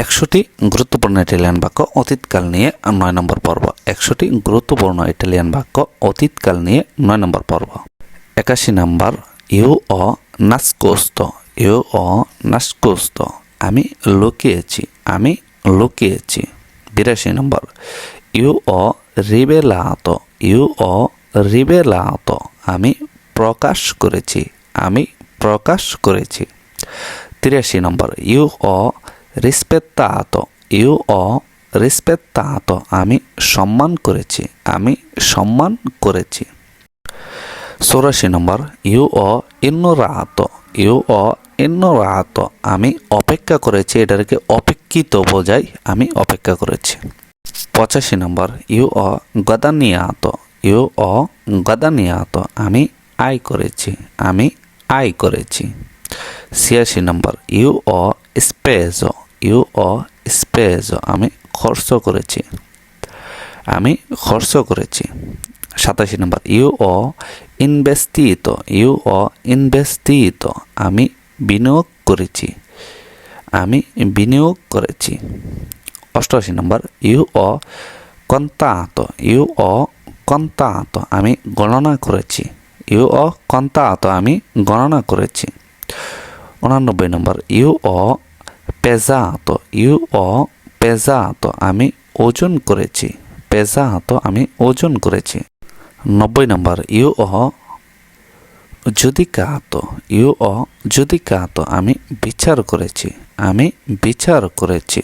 একশোটি গুরুত্বপূর্ণ ইটালিয়ান বাক্য অতীতকাল নিয়ে নয় নম্বর পর্ব। একশোটি গুরুত্বপূর্ণ ইটালিয়ান বাক্য অতীতকাল নিয়ে নয় নম্বর পর্ব। একাশি নাম্বার, ইউ অ নাস্কোস্ত, ইউ অ নাস্কোস্ত, আমি লুকিয়েছি আমি লুকিয়েছি। বিরাশি নম্বর, ইউ অ রিবেলাত, ইউ অ রিবেলাত, আমি প্রকাশ করেছি, আমি প্রকাশ করেছি। তিরাশি নম্বর, ইউ অ রিসপেত্তাত ইউ অ রিসপেত্তাত আমি সম্মান করেছি, আমি সম্মান করেছি। চৌরাশি নম্বর ইউ অ ইন্নরাত ইউ অ ইন্নরাত আমি অপেক্ষা করেছি, এটাকে অপেক্ষিত বোঝাই আমি অপেক্ষা করেছি। পঁচাশি নম্বর ইউ অ গদানিয়াত ইউ অ গদানিয়াত আমি আয় করেছি, আমি আয় করেছি। ছিয়াশি নম্বর, ইউ অ স্পেজ, ইউ অ স্পেজ, আমি খরচ করেছি, আমি খরচ করেছি। সাতাশি নম্বর, ইউ অ ইনভেস্টিত ইউ অ ইনভেস্টিত আমি বিনিয়োগ করেছি, আমি বিনিয়োগ করেছি। অষ্টআশি নম্বর, ইউ অ কন্তাত, ইউ অ কন্তাত, আমি গণনা করেছি। ইউ অ কন্তাত, আমি গণনা করেছি। উনানব্বই নম্বর, ইউ অ পেজা হাত ইউ অ পেজা হাত আমি ওজন করেছি পেজা হাত আমি ওজন করেছি। নব্বই নম্বর, ইউ অ জুদিকাত ইউ অ জুদিকাত আমি বিচার করেছি, আমি বিচার করেছি।